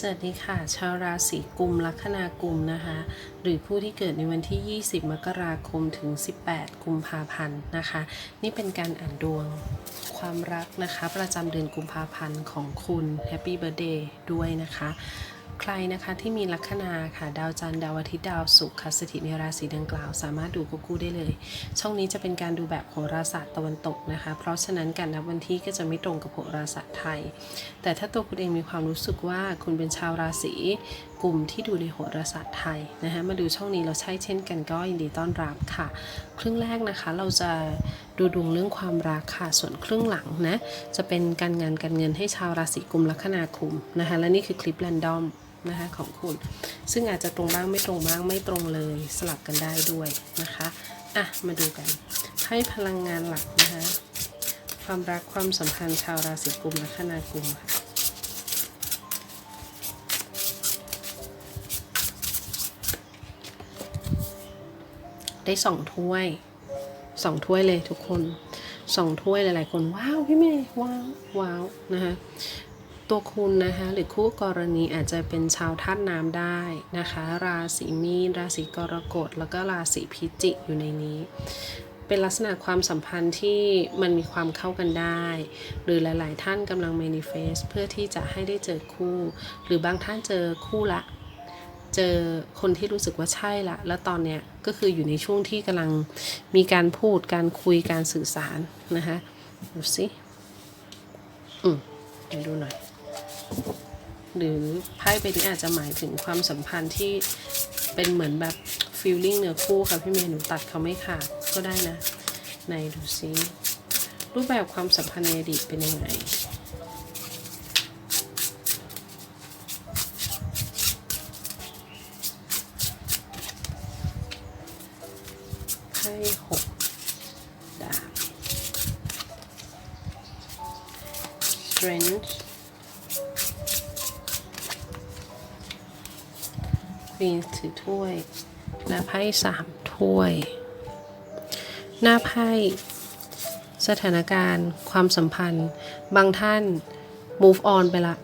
สวัสดีค่ะ ชาวราศีกุมลัคนากุมนะคะ หรือผู้ที่เกิดในวันที่ 20 มกราคมถึง 18 กุมภาพันธ์นะคะ นี่เป็นการอ่านดวงความรักนะคะ ประจำเดือนกุมภาพันธ์ของคุณแฮปปี้เบอร์เดย์ด้วยนะคะ ใครนะคะที่มีลัคนาค่ะ ดาวจันทร์ดาวอาทิตย์ดาวศุกร์ค่ะสถิตในราศีดังกล่าว สามารถดูควบคู่ได้เลย ช่องนี้จะเป็นการดูแบบโหราศาสตร์ตะวันตกนะคะ เพราะฉะนั้นการนับวันที่ก็จะไม่ตรงกับโหราศาสตร์ไทย แต่ถ้าตัวคุณเองมีความรู้สึกว่าคุณเป็นชาวราศีกลุ่มที่ดูในโหราศาสตร์ไทยนะคะมาดูช่องนี้เราใช่เช่นกันก็ยินดีต้อนรับค่ะ ครึ่งแรกนะคะเราจะดูดวงเรื่องความรักค่ะ ส่วนครึ่งหลังนะจะเป็นการงานการเงินให้ชาวราศีกุมลัคนาคุมนะคะและนี่คือคลิปแรนดอม นะคะของคุณ ซึ่งอาจจะตรงบ้างไม่ตรงบ้างไม่ตรงเลยสลับกันได้ด้วยนะคะอะมาดูกันให้พลังงานหลักนะคะความรักความสัมพันธ์ชาวราศีกุมและคนากุมค่ะได้สองถ้วยสองถ้วยเลยทุกคนสองถ้วยหลายๆคน ว้าว พี่เมย์ว้าวว้าวนะคะ ตัวคุณนะคะหรือคู่กรณีอาจจะเป็นชาวธาตุน้ำได้นะคะ ราศีมีนราศีกรกฎแล้วก็ราศีพิจิกอยู่ในนี้ เป็นลักษณะความสัมพันธ์ที่มันมีความเข้ากันได้ หรือหลาย ๆ ท่านกำลัง manifest เพื่อที่จะให้ได้เจอคู่ หรือบางท่านเจอคู่ละ เจอคนที่รู้สึกว่าใช่ละ แล้วตอนเนี้ยก็คืออยู่ในช่วงที่กำลังมีการพูดการคุยการสื่อสารนะคะดูสิอืมเดี๋ยวดูหน่อย หรือไพ่ใบนี้อาจจะหมายถึงความสัมพันธ์ที่เป็นเหมือนแบบ feeling เนื้อคู่ค่ะพี่เมย์หนูตัดเขาไม่ขาดก็ได้นะไหนดูซิรูปแบบความสัมพันธ์ในอดีตเป็นยังไงไพ่หกดาบ strength queen ถือถ้วยและไพ่สามถ้วย หน้าไพ่สถานการณ์ ความสัมพันธ์ บางท่าน move on ไปละ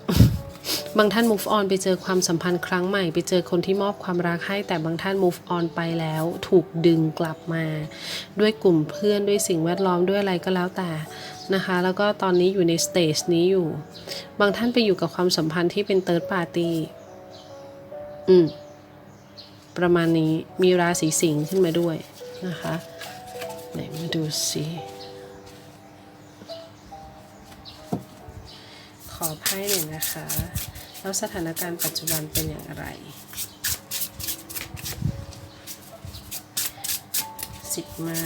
บางท่าน move on ไปเจอความสัมพันธ์ครั้งใหม่ ไปเจอคนที่มอบความรักให้ แต่บางท่าน move on ไปแล้ว ถูกดึงกลับมา ด้วยกลุ่มเพื่อนด้วยสิ่งแวดล้อมด้วยอะไรก็แล้วแต่นะคะ แล้วก็ตอนนี้อยู่ในสเตจนี้อยู่ บางท่านไปอยู่กับความสัมพันธ์ที่เป็น third party อืม ประมาณนี้มีราศีสิงห์ขึ้นมาด้วยนะคะไหนมาดูสิขอไพ่หน่อยนะคะ แล้วสถานการณ์ปัจจุบันเป็นอย่างไรสิบไม้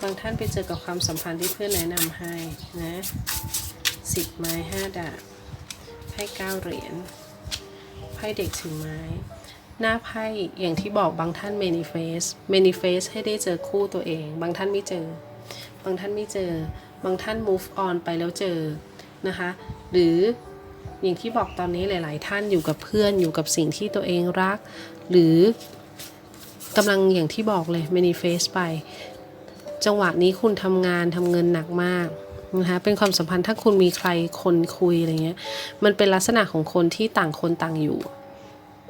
บางท่านไปเจอกับความสัมพันธ์ที่เพื่อนแนะนำให้นะสิบไม้ห้าดาบไพ่เก้าเหรียญ ไพ่เด็กถือไม้ หน้าไพ่อย่างที่บอกบางท่าน manifest manifest ให้ได้เจอคู่ตัวเอง บางท่านไม่เจอ บางท่านไม่เจอ บางท่าน move on ไปแล้วเจอนะคะ หรืออย่างที่บอกตอนนี้หลาย ๆ ท่านอยู่กับเพื่อนอยู่กับสิ่งที่ตัวเองรัก หรือกำลังอย่างที่บอกเลย manifest ไป จังหวะนี้คุณทำงานทำเงินหนักมาก นะคะเป็นความสัมพันธ์ถ้าคุณมีใครคนคุยอะไรเงี้ยมันเป็นลักษณะของคนที่ต่างคนต่างอยู่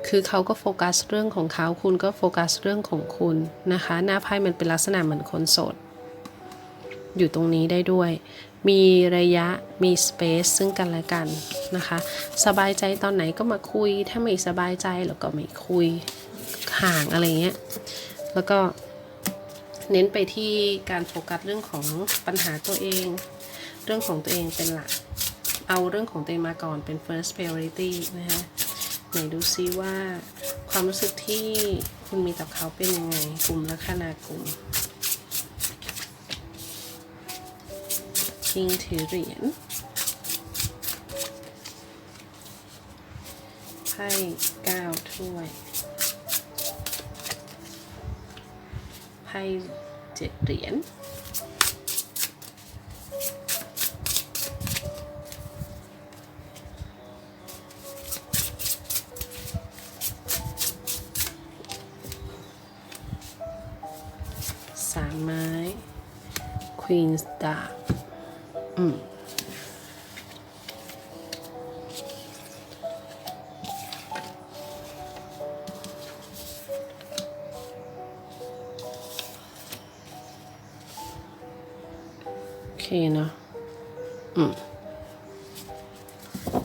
คือเขาก็โฟกัสเรื่องของเขาคุณก็โฟกัสเรื่องของคุณนะคะหน้าไพ่มันเป็นลักษณะเหมือนคนโสดอยู่ตรงนี้ได้ด้วย มีระยะ มีสเปซซึ่งกันและกันนะคะ สบายใจตอนไหนก็มาคุย ถ้าไม่สบายใจเราก็ไม่คุย ห่างอะไรเงี้ย แล้วก็เน้นไปที่การโฟกัสเรื่องของปัญหาตัวเอง เรื่องของตัวเองเป็นหลัก เอาเรื่องของตัวเองมาก่อนเป็น first priority นะคะไหนดูซิว่าความรู้สึกที่คุณมีต่อเขาเป็นยังไงกลุ่มลัคนากลุ่มคิงถือเหรียญไพ่เก้าถ้วยไพ่เจ็ดเหรียญ รีนสตาร์อืคเนาะม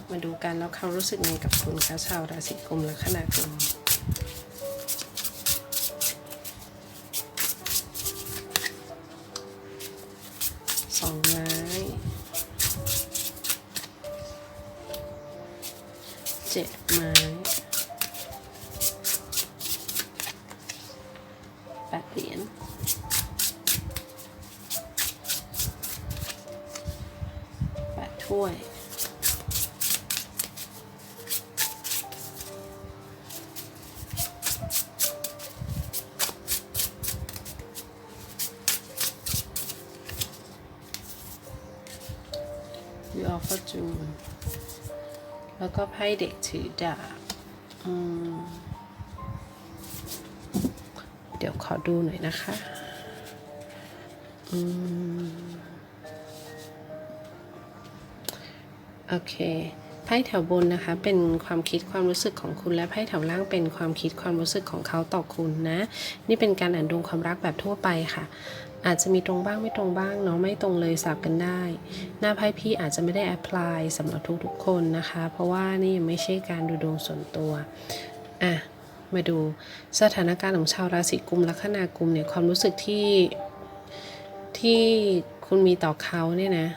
มาดูกันแล้วเขารู้สึกไงกับคุณคะชาวราศีกุมและขนาดกุม ฟฟอร์จูนแล้วก็ไพ่เด็กถือดาบเดี๋ยวขอดูหน่อยนะคะอโอเค ไพ่แถวบนนะคะ เป็นความคิดความรู้สึกของคุณและไพ่แถวล่างเป็นความคิดความรู้สึกของเขาต่อคุณนะ นี่เป็นการอ่านดวงความรักแบบทั่วไปค่ะ อาจจะมีตรงบ้างไม่ตรงบ้างเนาะไม่ตรงเลยสับกันได้ หน้าไพ่พี่อาจจะไม่ได้แอพพลายสำหรับทุกๆคนนะคะ เพราะว่านี่ยังไม่ใช่การดูดวงส่วนตัวอะมาดูสถานการณ์ของชาวราศีกุมลัคนากุมเนี่ยความรู้สึกที่ที่คุณมีต่อเขาเนี่ยนะ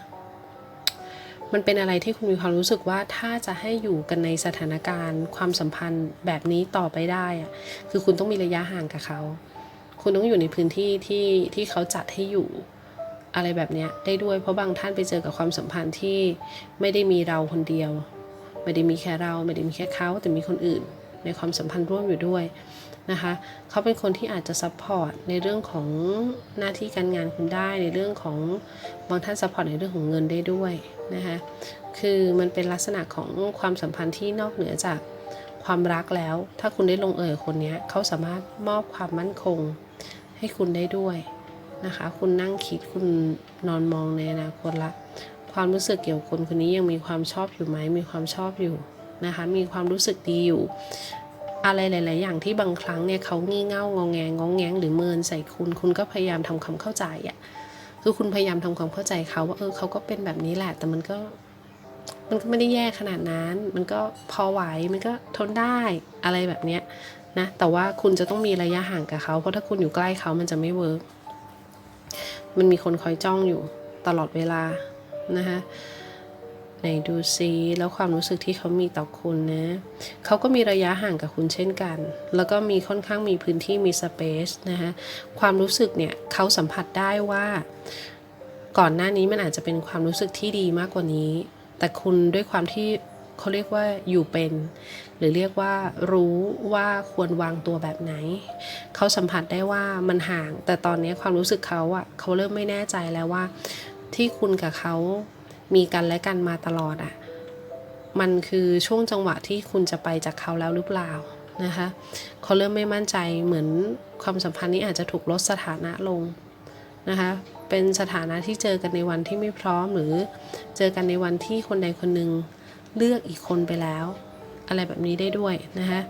มันเป็นอะไรที่คุณมีความรู้สึกว่าถ้าจะให้อยู่กันในสถานการณ์ ความสัมพันธ์แบบนี้ต่อไปได้อะคือคุณต้องมีระยะห่างกับเขา คุณต้องอยู่ในพื้นที่ที่ที่เขาจัดให้อยู่อะไรแบบเนี้ยได้ด้วยเพราะบางท่านไปเจอกับความสัมพันธ์ที่ไม่ได้มีเราคนเดียว ไม่ได้มีแค่เราไม่ได้มีแค่เขาแต่มีคนอื่น ในความสัมพันธ์ร่วมอยู่ด้วยนะคะเขาเป็นคนที่อาจจะซัพพอร์ตในเรื่องของหน้าที่การงานคุณได้ในเรื่องของบางท่านซัพพอร์ตในเรื่องของเงินได้ด้วยนะคะคือมันเป็นลักษณะของความสัมพันธ์ที่นอกเหนือจากความรักแล้ว ถ้าคุณได้ลงเอยคนนี้เขาสามารถมอบความมั่นคง ให้คุณได้ด้วยนะคะ คุณนั่งคิดคุณนอนมองในอนาคตละ ความรู้สึกเกี่ยวกับคนคนนี้ยังมีความชอบอยู่ไหม มีความชอบอยู่นะคะ มีความรู้สึกดีอยู่ อะไรหลาย ๆ อย่างที่บางครั้งเนี่ยเขางี่เง่างองแงงองแงงหรือเมินใส่คุณ คุณก็พยายามทำความเข้าใจอะ่ะคือคุณพยายามทำความเข้าใจเขาว่าเออเขาก็เป็นแบบนี้แหละ แต่มันก็มันก็ไม่ได้แย่ขนาดนั้น มันก็พอไหว มันก็ทนได้ อะไรแบบเนี้ย นะแต่ว่าคุณจะต้องมีระยะห่างกับเขา เพราะถ้าคุณอยู่ใกล้เขามันจะไม่เวิร์กมันมีคนคอยจ้องอยู่ตลอดเวลานะคะไหนดูซิแล้วความรู้สึกที่เขามีต่อคุณนะเขาก็มีระยะห่างกับคุณเช่นกัน แล้วก็มีค่อนข้างมีพื้นที่มีสเปซนะคะความรู้สึกเนี่ยเขาสัมผัสได้ว่า ก่อนหน้านี้มันอาจจะเป็นความรู้สึกที่ดีมากกว่านี้ แต่คุณด้วยความที่ เขาเรียกว่าอยู่เป็น หรือเรียกว่ารู้ว่าควรวางตัวแบบไหน เขาสัมผัสได้ว่ามันห่าง แต่ตอนนี้ความรู้สึกเขาอะเขาเริ่มไม่แน่ใจแล้วว่า ที่คุณกับเขามีกันและกันมาตลอดอะมันคือช่วงจังหวะที่คุณจะไปจากเขาแล้วหรือเปล่านะคะเขาเริ่มไม่มั่นใจเหมือนความสัมพันธ์นี้อาจจะถูกลดสถานะลงนะคะเป็นสถานะที่เจอกันในวันที่ไม่พร้อมหรือเจอกันในวันที่คนใดคนหนึ่ง เลือกอีกคนไปแล้ว อะไรแบบนี้ได้ด้วยนะคะ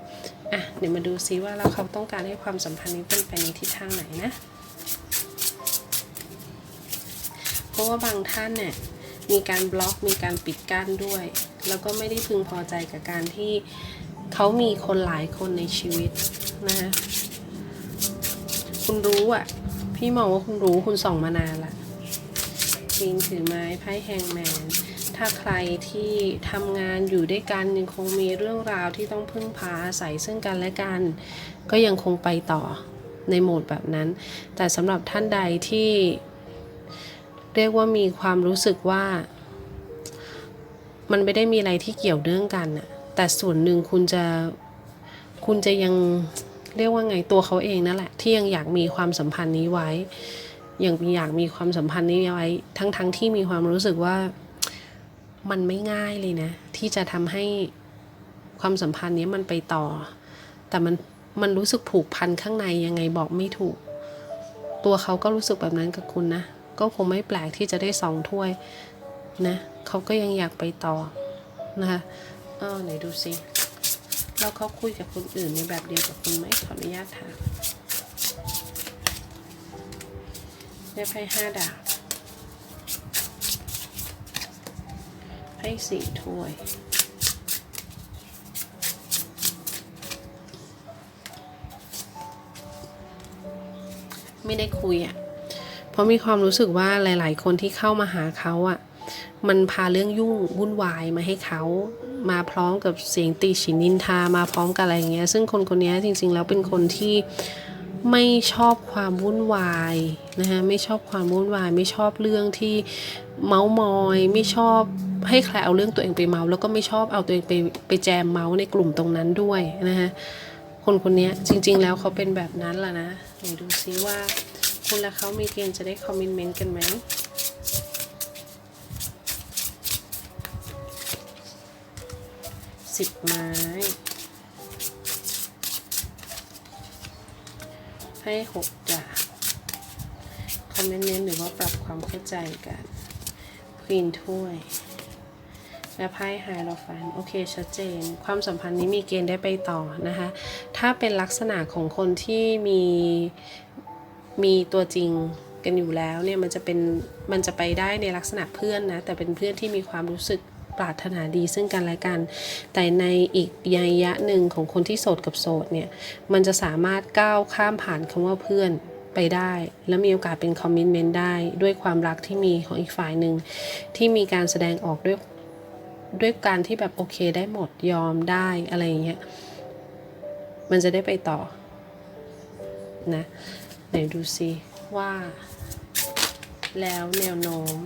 อะเดี๋ยวมาดูซิว่าแล้วเขาต้องการให้ความสัมพันธ์นี้เป็นไปในทิศทางไหนนะ เพราะว่าบางท่านเนี่ยมีการบล็อกมีการปิดกั้นด้วย แล้วก็ไม่ได้พึงพอใจกับการที่เขามีคนหลายคนในชีวิตนะคะคุณรู้อะ พี่มองว่าคุณรู้คุณส่องมานานละจีนถือไม้ไพ่แฮงแมน ถ้าใครที่ทำงานอยู่ด้วยกันยังคงมีเรื่องราวที่ต้องพึ่งพาอาศัยซึ่งกันและกัน ก็ยังคงไปต่อในโหมดแบบนั้น แต่สำหรับท่านใดที่ เรียกว่ามีความรู้สึกว่า มันไม่ได้มีอะไรที่เกี่ยวเนื่องกันน่ะแต่ส่วนหนึ่งคุณจะคุณจะยังเรียกว่าไงตัวเขาเองนั่นแหละ ที่ยังอยากมีความสัมพันธ์นี้ไว้ ยังอยากมีความสัมพันธ์นี้ไว้ ทั้งๆทที่มีความรู้สึกว่า มันไม่ง่ายเลยนะ ที่จะทำให้ความสัมพันธ์นี้มันไปต่อ แต่มันมันรู้สึกผูกพันข้างในยังไงบอกไม่ถูก ตัวเขาก็รู้สึกแบบนั้นกับคุณนะ ก็คงไม่แปลกที่จะได้สองถ้วยนะเขาก็ยังอยากไปต่อนะคะเออไหนดูสิแล้วเขาคุยกับคนอื่นในแบบเดียวกับคุณไหมขออนุญาตถามได้ไพ่ห้าดาบ ให้สี่ถ้วย ไม่ได้คุยอะ่ะ เพราะมีความรู้สึกว่าหลาย ๆ คนที่เข้ามาหาเขาอะ่ะ มันพาเรื่องยุ่งวุ่นวายมาให้เขามาพร้อมกับเสียงตีฉินนินทามาพร้อมกับอะไรอย่างเงี้ย ซึ่งคนคนนี้จริง ๆ แล้วเป็นคนที่ ไม่ชอบความวุ่นวายนะคะไม่ชอบความวุ่นวาย ไม่ชอบเรื่องที่เมาส์มอย ไม่ชอบให้ใครเอาเรื่องตัวเองไปเมาแล้วก็ไม่ชอบเอาตัวเองไปไปแจมเมาส์ในกลุ่มตรงนั้นด้วยนะคะคนคนนี้จริง ๆ แล้วเขาเป็นแบบนั้นแหละนะไหนดูซิว่าคุณและเขามีเกณฑ์จะได้คอมเมนต์กันไหมสิบไม้ ให้หกดาบคอมเมนต์เน้นหรือว่าปรับความเข้าใจกันควีนถ้วย และไพ่ไฮโลฟัน โอเค ชัดเจน ความสัมพันธ์นี้มีเกณฑ์ได้ไปต่อนะคะ ถ้าเป็นลักษณะของคนที่มีมีตัวจริงกันอยู่แล้วเนี่ยมันจะเป็นมันจะไปได้ในลักษณะเพื่อนนะ แต่เป็นเพื่อนที่มีความรู้สึก ปรารถนาดีซึ่งกันและกัน แต่ในอีกยัยยะหนึ่งของคนที่โสดกับโสดเนี่ย มันจะสามารถก้าวข้ามผ่านคำว่าเพื่อนไปได้ และมีโอกาสเป็นคอมมิชเมนต์ได้ ด้วยความรักที่มีของอีกฝ่ายหนึ่งที่มีการแสดงออกด้วยด้วยการที่แบบโอเคได้หมดยอมได้อะไรอย่างเงี้ย มันจะได้ไปต่อนะไหนดูซิว่า แล้วแนวโน้ม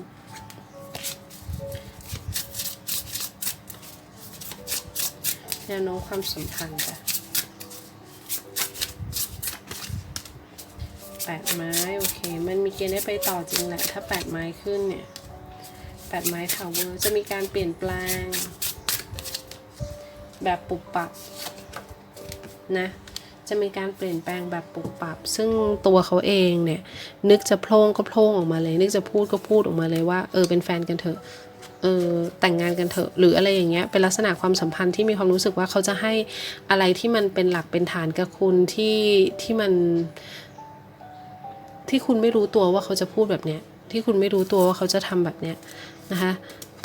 แนวโน้มความสัมพันธ์จ้ะแปดไม้โอเค มันมีเกณฑ์ได้ไปต่อจริงแหละ ถ้าแปดไม้ขึ้นเนี่ยแปดไม้ทาวเวอร์จะมีการเปลี่ยนแปลง แบบปุบปับนะจะมีการเปลี่ยนแปลงแบบปุบปับ ซึ่งตัวเขาเองเนี่ย นึกจะโพล่งก็โพล่งออกมาเลย นึกจะพูดก็พูดออกมาเลยว่า เออเป็นแฟนกันเถอะ ออแต่งงานกันเถอะหรืออะไรอย่างเงี้ยเป็นลักษณะความสัมพันธ์ที่มีความรู้สึกว่าเขาจะให้อะไรที่มันเป็นหลักเป็นฐานกับคุณที่ที่มัน ที่คุณไม่รู้ตัวว่าเขาจะพูดแบบเนี้ยที่คุณไม่รู้ตัวว่าเขาจะทำแบบเนี้ยนะคะ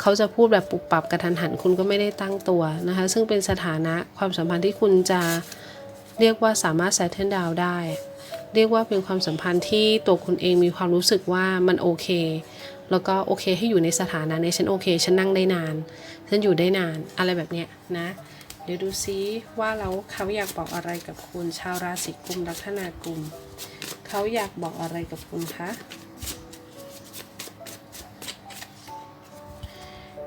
เขาจะพูดแบบปุบปับกระทันหันคุณก็ไม่ได้ตั้งตัวนะคะซึ่งเป็นสถานะความสัมพันธ์ที่คุณจะเรียกว่าสามารถ settle down ได้ เรียกว่าเป็นความสัมพันธ์ที่ตัวคุณเองมีความรู้สึกว่ามันโอเค แล้วก็โอเคให้อยู่ในสถานะในฉันโอเคฉันนั่งได้นาน ฉันอยู่ได้นานอะไรแบบเนี้ยนะ เดี๋ยวดูซิว่าแล้วเขาอยากบอกอะไรกับคุณชาวราศีกุมลัคนากุมเขาอยากบอกอะไรกับคุณคะ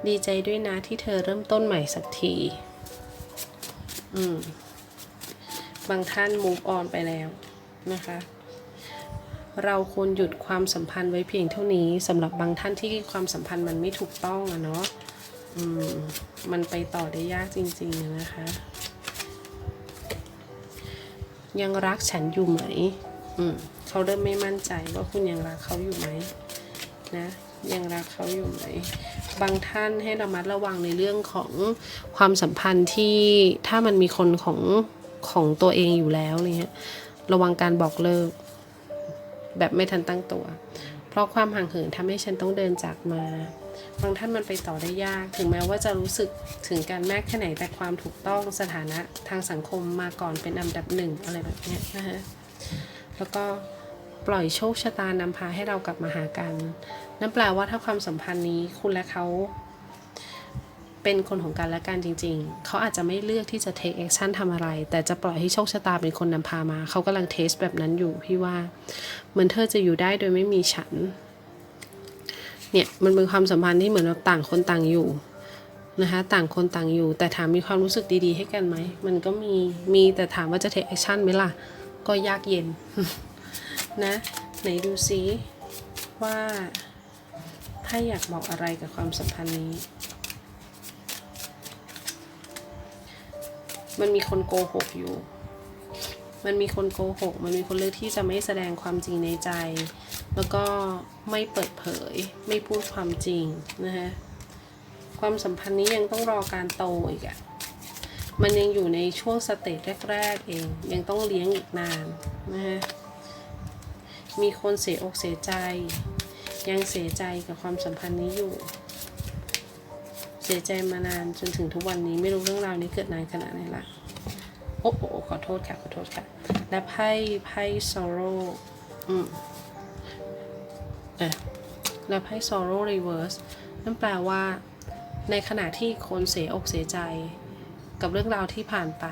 ดีใจด้วยนะที่เธอเริ่มต้นใหม่สักที อืม บางท่าน move on ไปแล้วนะคะ เราควรหยุดความสัมพันธ์ไว้เพียงเท่านี้สำหรับบางท่านที่ความสัมพันธ์มันไม่ถูกต้องอะเนาะอืมมันไปต่อได้ยากจริงๆนะคะ ยังรักฉันอยู่ไหมอืมเขาเริ่มไม่มั่นใจว่าคุณยังรักเขาอยู่ไหมนะยังรักเขาอยู่ไหม บางท่านให้ระมัดระวังในเรื่องของความสัมพันธ์ที่ถ้ามันมีคนของของตัวเองอยู่แล้วเงี้ยระวังการบอกเลิก แบบไม่ทันตั้งตัว เพราะความห่างเหินทำให้ฉันต้องเดินจากมาบางท่านมันไปต่อได้ยาก ถึงแม้ว่าจะรู้สึกถึงการแม้แค่ไหนแต่ความถูกต้องสถานะทางสังคมมาก่อนเป็นอันดับหนึ่งอะไรแบบนี้นะฮะแล้วก็ปล่อยโชคชะตานำพาให้เรากลับมาหากัน นั่นแปลว่าถ้าความสัมพันธ์นี้คุณและเขา เป็นคนของกันและกันจริง ๆ เขาอาจจะไม่เลือกที่จะ take action ทำอะไร แต่จะปล่อยให้โชคชะตาเป็นคนนำพามา เขากำลังเทสแบบนั้นอยู่พี่ว่า เหมือนเธอจะอยู่ได้โดยไม่มีฉัน เนี่ยมันเป็นความสัมพันธ์ที่เหมือนเราต่างคนต่างอยู่นะคะต่างคนต่างอยู่ แต่ถามมีความรู้สึกดีๆ ให้กันไหม มันก็มีมีแต่ถามว่าจะ take action ไหมล่ะ ก็ยากเย็นนะ ไหนดูซิว่าถ้าอยากบอกอะไรกับความสัมพันธ์นี้ มันมีคนโกหกอยู่ มันมีคนโกหก มันมีคนเลือกที่จะไม่แสดงความจริงในใจ แล้วก็ไม่เปิดเผย ไม่พูดความจริงนะฮะความสัมพันธ์นี้ยังต้องรอการโตอีกอะมันยังอยู่ในช่วงสเตจแรก ๆ เอง ยังต้องเลี้ยงอีกนานนะฮะ มีคนเสียอกเสียใจ ยังเสียใจกับความสัมพันธ์นี้อยู่ เสียใจมานานจนถึงทุกวันนี้ไม่รู้เรื่องราวนี้เกิดนานขนาดไหนละโอ้โหขอโทษค่ะขอโทษค่ะ และไพ่ไพ่ sorrow อืมเออและไพ่ sorrow reverse นั่นแปลว่า ในขณะที่คนเสียอกเสียใจ กับเรื่องราวที่ผ่านไป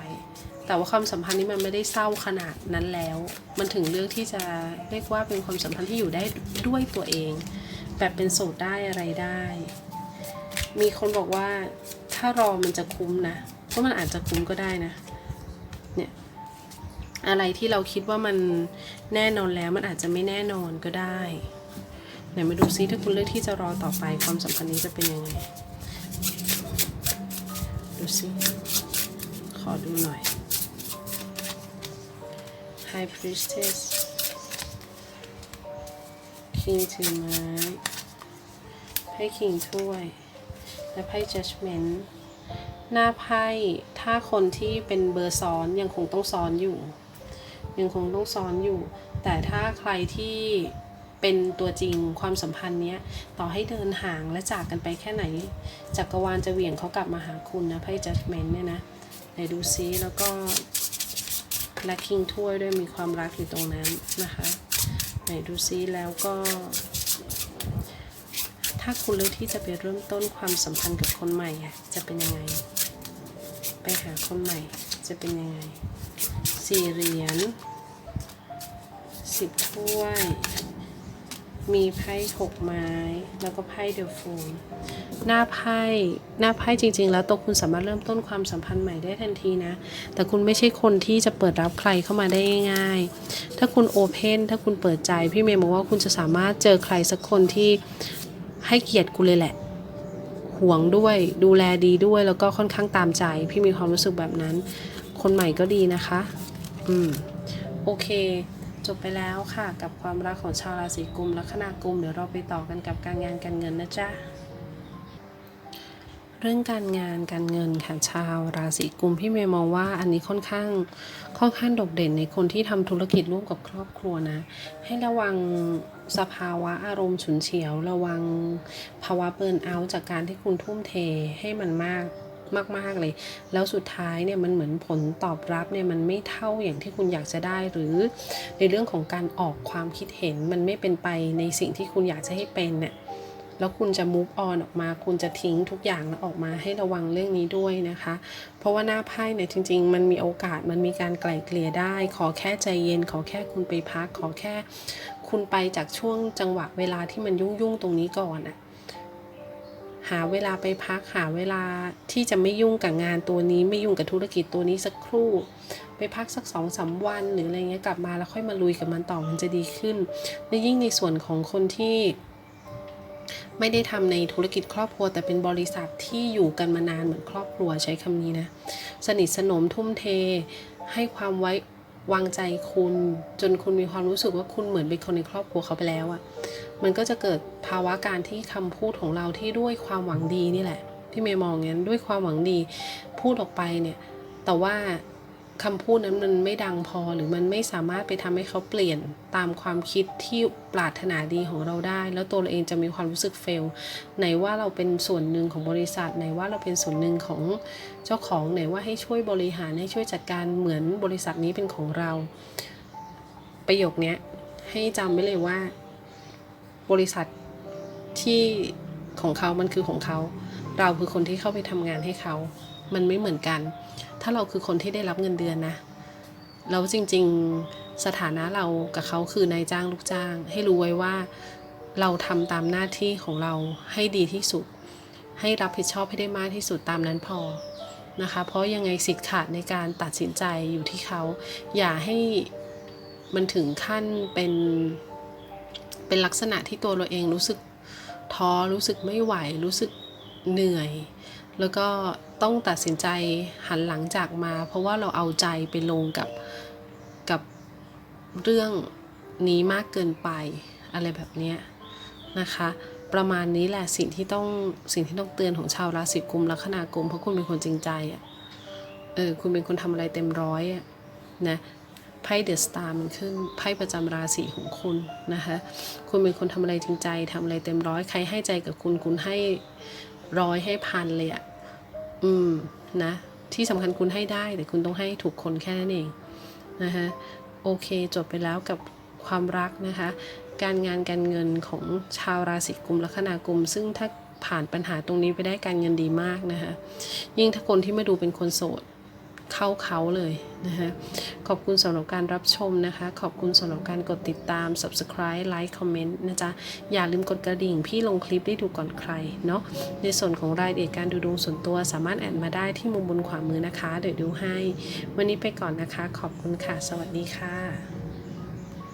แต่ว่าความสัมพันธ์นี้มันไม่ได้เศร้าขนาดนั้นแล้ว มันถึงเรื่องที่จะเรียกว่าเป็นความสัมพันธ์ที่อยู่ได้ด้วยตัวเอง แบบเป็นโสดได้อะไรได้ มีคนบอกว่าถ้ารอมันจะคุ้มนะก็มันอาจจะคุ้มก็ได้นะ เนี่ย อะไรที่เราคิดว่ามันแน่นอนแล้วมันอาจจะไม่แน่นอนก็ได้ไหนมาดูซิถ้าคุณเลือกที่จะรอต่อไปความสัมพันธ์นี้จะเป็นยังไง ดูซิ ขอดูหน่อย High Priestess King ถือไม้ไพ่ King ถ้วย และไพ่ Judgment หน้าไพ่ถ้าคนที่เป็นเบอร์ซ้อนยังคงต้องซ้อนอยู่ ยังคงต้องซ้อนอยู่ แต่ถ้าใครที่เป็นตัวจริงความสัมพันธ์เนี้ยต่อให้เดินห่างและจากกันไปแค่ไหนจักรวาลจะเหวี่ยงเขากลับมาหาคุณนะไพ่ judgment เนี่ยนะไหนดูซิแล้วก็และคิงถ้วยด้วยมีความรักอยู่ตรงนั้นนะคะไหนดูซิแล้วก็ ถ้าคุณเลือกที่จะไปเริ่มต้นความสัมพันธ์กับคนใหม่อะจะเป็นยังไง ไปหาคนใหม่จะเป็นยังไงสี่เหรียญสิบถ้วย มีไพ่หกไม้ แล้วก็ไพ่เดอะฟูลหน้าไพ่หน้าไพ่จริง ๆ แล้วตัวคุณสามารถเริ่มต้นความสัมพันธ์ใหม่ได้ทันทีนะ แต่คุณไม่ใช่คนที่จะเปิดรับใครเข้ามาได้ง่ายๆถ้าคุณโอเพนถ้าคุณเปิดใจ พี่เมย์บอกว่าคุณจะสามารถเจอใครสักคนที่ ให้เกียรติกูเลยแหละ ห่วงด้วยดูแลดีด้วยแล้วก็ค่อนข้างตามใจ พี่มีความรู้สึกแบบนั้น คนใหม่ก็ดีนะคะ อืม โอเค จบไปแล้วค่ะ กับความรักของชาวราศีกุมลัคนากุมเดี๋ยวเราไปต่อกันกับการงานการเงินนะจ๊ะ เรื่องการงานการเงินค่ะชาว ราศีกุมพี่เมย์มองว่าอันนี้ค่อนข้างค่อนข้างโดดเด่นในคนที่ทำธุรกิจร่วมกับครอบครัวนะ ให้ระวังสภาวะอารมณ์ฉุนเฉียว ระวังภาวะเบิร์นเอาท์จากการที่คุณทุ่มเทให้มันมากมาก ๆ เลย แล้วสุดท้ายเนี่ยมันเหมือนผลตอบรับเนี่ยมันไม่เท่าอย่างที่คุณอยากจะได้ หรือในเรื่องของการออกความคิดเห็นมันไม่เป็นไปในสิ่งที่คุณอยากจะให้เป็นเนี่ย แล้วคุณจะ move on ออกมา คุณจะทิ้งทุกอย่างแล้วออกมาให้ระวังเรื่องนี้ด้วยนะคะ เพราะว่าหน้าไพ่เนี่ยจริง ๆ มันมีโอกาสมันมีการไกล่เกลี่ยได้ ขอแค่ใจเย็น ขอแค่คุณไปพัก ขอแค่ คุณไปจากช่วงจังหวะเวลาที่มันยุ่งๆตรงนี้ก่อนอะหาเวลาไปพักหาเวลาที่จะไม่ยุ่งกับงานตัวนี้ ไม่ยุ่งกับธุรกิจตัวนี้สักครู่ ไปพักสักสองสามวันหรืออะไรเงี้ยกลับมาแล้วค่อยมาลุยกับมันต่อมันจะดีขึ้นและยิ่งในส่วนของคนที่ ไม่ได้ทำในธุรกิจครอบครัว แต่เป็นบริษัทที่อยู่กันมานานเหมือนครอบครัวใช้คำนี้นะ สนิทสนมทุ่มเท ให้ความไว้วางใจคุณ จนคุณมีความรู้สึกว่าคุณเหมือนเป็นคนในครอบครัวเขาไปแล้วอะ่ะ มันก็จะเกิดภาวะการที่คำพูดของเราที่ด้วยความหวังดีนี่แหละ พี่เมย์มองงั้นด้วยความหวังดีพูดออกไปเนี่ย แต่ว่า คำพูดนั้นมันไม่ดังพอหรือมันไม่สามารถไปทำให้เขาเปลี่ยนตามความคิดที่ปรารถนาดีของเราได้ แล้วตัวเราเองจะมีความรู้สึกเฟลไหนว่าเราเป็นส่วนหนึ่งของบริษัทไหนว่าเราเป็นส่วนหนึ่งของเจ้าของไหนว่าให้ช่วยบริหารให้ช่วยจัดการเหมือนบริษัทนี้เป็นของเรา ประโยคนี้ให้จำไว้เลยว่า บริษัทที่ของเขามันคือของเขา เราคือคนที่เข้าไปทำงานให้เขา มันไม่เหมือนกัน ถ้าเราคือคนที่ได้รับเงินเดือนนะแล้วจริง ๆสถานะเรากับเขาคือนายจ้างลูกจ้าง ให้รู้ไว้ว่าเราทำตามหน้าที่ของเราให้ดีที่สุด ให้รับผิดชอบให้ได้มากที่สุดตามนั้นพอนะคะ เพราะยังไงสิทธิ์ขาดในการตัดสินใจอยู่ที่เขา อย่าให้มันถึงขั้นเป็นเป็นลักษณะที่ตัวเราเองรู้สึกท้อรู้สึกไม่ไหวรู้สึกเหนื่อย แล้วก็ต้องตัดสินใจหันหลังจากมา เพราะว่าเราเอาใจไปลงกับกับเรื่องนี้มากเกินไปอะไรแบบนี้นะคะ ประมาณนี้แหละสิ่งที่ต้องสิ่งที่ต้องเตือนของชาวราศีกุมลัคนากุมเพราะคุณเป็นคนจริงใจอะ่ะเออคุณเป็นคนทำอะไรเต็มร้อยอะ่ะนะไพ่เดอะสตาร์มันขึ้นไพ่ประจำราศีของคุณนะคะ คุณเป็นคนทำอะไรจริงใจทำอะไรเต็มร้อย ใครให้ใจกับคุณคุณให้ ร้อยให้พันเลยอะอืม นะ ที่สำคัญคุณให้ได้ แต่คุณต้องให้ถูกคนแค่นั้นเอง นะคะโอเค จบไปแล้วกับความรักนะคะ การงานการเงินของชาวราศีกุมลัคนากุม ซึ่งถ้าผ่านปัญหาตรงนี้ไปได้การเงินดีมากนะคะ ยิ่งถ้าคนที่มาดูเป็นคนโสด เข้าเขาเลยนะคะขอบคุณสำหรับการรับชมนะคะ ขอบคุณสำหรับการกดติดตาม subscribe like comment นะจ๊ะ อย่าลืมกดกระดิ่ง พี่ลงคลิปได้ดูก่อนใครเนาะในส่วนของรายละเอียดการดูดวงส่วนตัวสามารถแอดมาได้ที่มุมบนขวามือนะคะ เดี๋ยวดูให้ วันนี้ไปก่อนนะคะ ขอบคุณค่ะ สวัสดีค่ะ